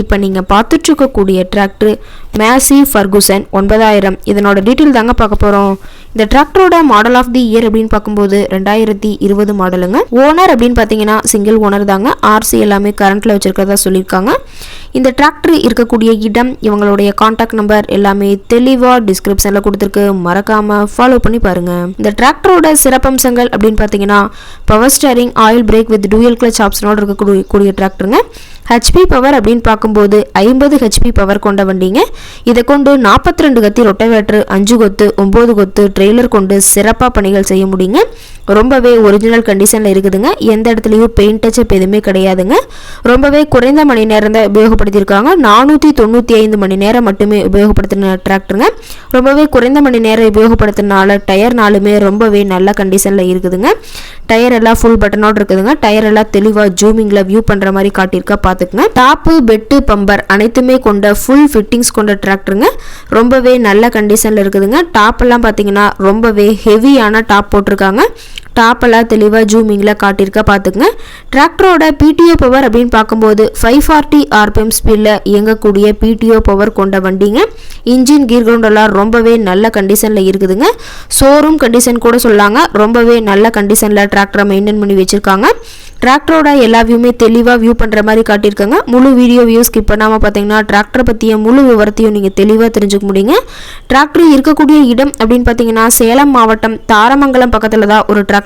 இப்போ நீங்கள் பார்த்துட்ருக்கக்கூடிய tractor மேசி Ferguson ஒன்பதாயிரம். இதனோட டீட்டெயில் தாங்க பார்க்க போகிறோம் இந்த டிராக்டரோட மாடல் ஆஃப் தி இயர் அப்படின்னு பார்க்கும்போது ரெண்டாயிரத்தி இருபது மாடலுங்க ஓனர் அப்படின்னு பார்த்தீங்கன்னா சிங்கிள் ஓனர் தாங்க. ஆர்சி எல்லாமே கரண்ட்டில் வச்சுருக்கிறதா சொல்லியிருக்காங்க. இந்த டிராக்டர் இருக்கக்கூடிய இடம் இவங்களுடைய காண்டாக்ட் நம்பர் எல்லாமே தெளிவாக டிஸ்கிரிப்ஷனில் கொடுத்துருக்கு. மறக்காமல் ஃபாலோ பண்ணி பாருங்கள் இந்த டிராக்டரோட சிறப்பம்சங்கள் அப்படின்னு பார்த்தீங்கன்னா power steering oil brake with dual clutch ஆப்ஷனோடு இருக்கக்கூடிய கூடிய டிராக்டருங்க ஹெச்பி பவர் அப்படின்னு பார்க்கும்போது ஐம்பது ஹெச்பி பவர் கொண்ட வண்டிங்க. இதை கொண்டு நாற்பத்தி ரெண்டு கத்தி ரொட்டவேட்ரு அஞ்சு கொத்து ஒம்பது கொத்து ட்ரெய்லர் கொண்டு சிறப்பாக பணிகள் செய்ய முடியுங்க. ரொம்பவே ஒரிஜினல் கண்டிஷனில் இருக்குதுங்க. எந்த இடத்துலையும் பெயிண்ட் டச்சப் எதுவுமே கிடையாதுங்க. ரொம்பவே குறைந்த மணி நேரம் தான் உபயோகப்படுத்தியிருக்காங்க. நானூற்றி தொண்ணூற்றி ஐந்து மணி நேரம் மட்டுமே உபயோகப்படுத்தின டிராக்டருங்க ரொம்பவே குறைந்த மணி நேரம் உபயோகப்படுத்தினால டயர் நாளுமே ரொம்பவே நல்ல கண்டிஷனில் இருக்குதுங்க. டயர் எல்லாம் ஃபுல் பட்டனோடு இருக்குதுங்க. டயர் எல்லாம் தெளிவாக ஜூமிங்கில் வியூ பண்ணுற மாதிரி காட்டியிருக்கா பார்த்துக்குங்க. டாப்பு பெட்டு பம்பர் அனைத்துமே கொண்ட ஃபுல் ஃபிட்டிங்ஸ் கொண்ட டிராக்டருங்க ரொம்பவே நல்ல கண்டிஷனில் இருக்குதுங்க. டாப்பெல்லாம் பார்த்தீங்கன்னா ரொம்பவே ஹெவியான டாப் போட்டிருக்காங்க. டாப்பெல்லாம் தெளிவாக ஜூமிங்கில் காட்டியிருக்க பார்த்துக்குங்க. டிராக்டரோட பிடிஓ பவர் அப்படின்னு பார்க்கும்போது ஃபைவ் ஃபார்ட்டி ஆர்பிஎம் ஸ்பீடில் இயங்கக்கூடிய பிடிஓ பவர் கொண்ட வண்டிங்க. இன்ஜின் கீர் கிரவுண்டெல்லாம் ரொம்பவே நல்ல கண்டிஷனில் இருக்குதுங்க. ஷோரூம் கண்டிஷன் கூட சொல்லாங்க. ரொம்பவே நல்ல கண்டிஷனில் டிராக்டரை மெயின்டைன் பண்ணி வச்சுருக்காங்க. டிராக்டரோட எல்லா வியூமே தெளிவாக வியூ பண்ணுற மாதிரி காட்டியிருக்காங்க. முழு வீடியோ வியூ ஸ்கிப் பண்ணாமல் பார்த்தீங்கன்னா டிராக்டரை பற்றிய முழு விவரத்தையும் நீங்கள் தெளிவாக தெரிஞ்சுக்க முடியுங்க. டிராக்டர் இருக்கக்கூடிய இடம் அப்படின்னு பார்த்தீங்கன்னா சேலம் மாவட்டம் தாரமங்கலம் பக்கத்தில் தான் ஒரு டிராக்டர்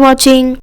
watching.